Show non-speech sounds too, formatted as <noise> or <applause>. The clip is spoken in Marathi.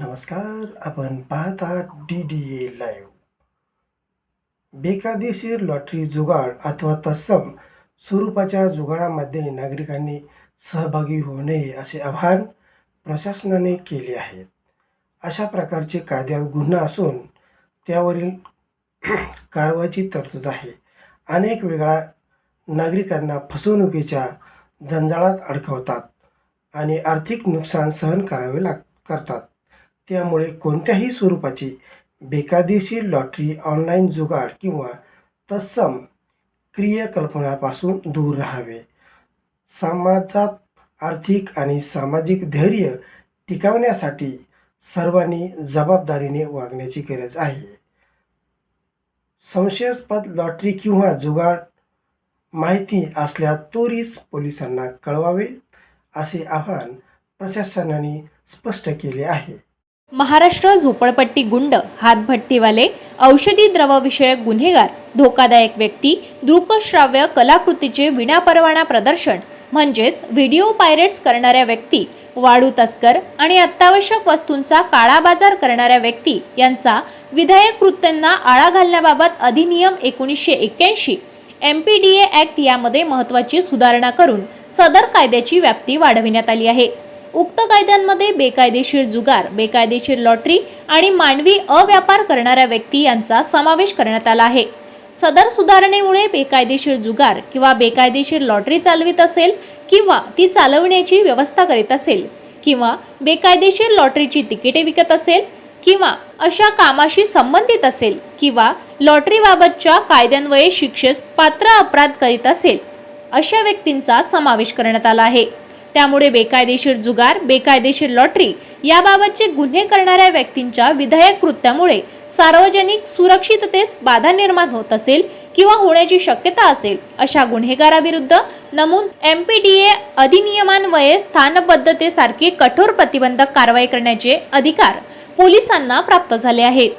नमस्कार आपण पाहत आहात डी डी ए लाईव्ह बेकायदेशीर लॉटरी जुगाड अथवा तत्सम स्वरूपाच्या जुगाडामध्ये नागरिकांनी सहभागी होऊ नये असे आवाहन प्रशासनाने केले आहे. अशा प्रकारचे कायद्यात गुन्हा असून त्यावरील <clears throat> कारवाईची तरतूद आहे. अनेक वेळा नागरिकांना फसवणुकीच्या जंजाळात अडकवतात आणि आर्थिक नुकसान सहन करावे लाग करतात. त्यामुळे कोणत्याही स्वरूपाची बेकायदेशीर लॉटरी ऑनलाईन जुगाड किंवा तत्सम क्रियाकल्पनापासून दूर राहावे. समाजात आर्थिक आणि सामाजिक धैर्य टिकवण्यासाठी सर्वांनी जबाबदारीने वागण्याची गरज आहे. संशयास्पद लॉटरी किंवा जुगाड माहिती असल्यास त्वरित पोलिसांना कळवावे असे आवाहन प्रशासनाने स्पष्ट केले आहे. महाराष्ट्र झोपडपट्टी गुंड हातभट्टीवाले औषधी द्रवविषयक गुन्हेगार धोकादायक व्यक्ती दृकश्राव्य कलाकृतीचे विनापरवाना प्रदर्शन म्हणजेच व्हिडिओ पायरेट्स करणाऱ्या व्यक्ती वाळू तस्कर आणि अत्यावश्यक वस्तूंचा काळा बाजार करणाऱ्या व्यक्ती यांचा विधायक कृत्यांना आळा घालण्याबाबत अधिनियम एकोणीसशे एक्क्याऐंशी M P D A act यामध्ये महत्त्वाची सुधारणा करून सदर कायद्याची व्याप्ती वाढविण्यात आली आहे. उक्त कायद्यांमध्ये बेकायदेशीर जुगार बेकायदेशीर लॉटरी आणि मानवी अव्यापार करणाऱ्या व्यक्ती यांचा समावेश करण्यात आला आहे. सदर सुधारणेमुळे बेकायदेशीर जुगार किंवा बेकायदेशीर लॉटरी चालवित असेल किंवा ती चालवण्याची व्यवस्था करीत असेल किंवा बेकायदेशीर लॉटरीची तिकिटे विकत असेल किंवा अशा कामाशी संबंधित असेल किंवा लॉटरीबाबतच्या कायद्यान्वये शिक्षेस पात्र अपराध करीत असेल अशा व्यक्तींचा समावेश करण्यात आला आहे. त्यामुळे बेकायदेशीर जुगार बेकायदेशीर लॉटरी याबाबतचे गुन्हे करणाऱ्या व्यक्तींच्या विधायक कृत्यामुळे सार्वजनिक सुरक्षिततेस बाधा निर्माण होत असेल किंवा होण्याची शक्यता असेल अशा गुन्हेगाराविरुद्ध नमूद एम पी डी ए अधिनियमान्वये स्थानबद्धतेसारखे कठोर प्रतिबंधक कारवाई करण्याचे अधिकार पोलिसांना प्राप्त झाले आहेत.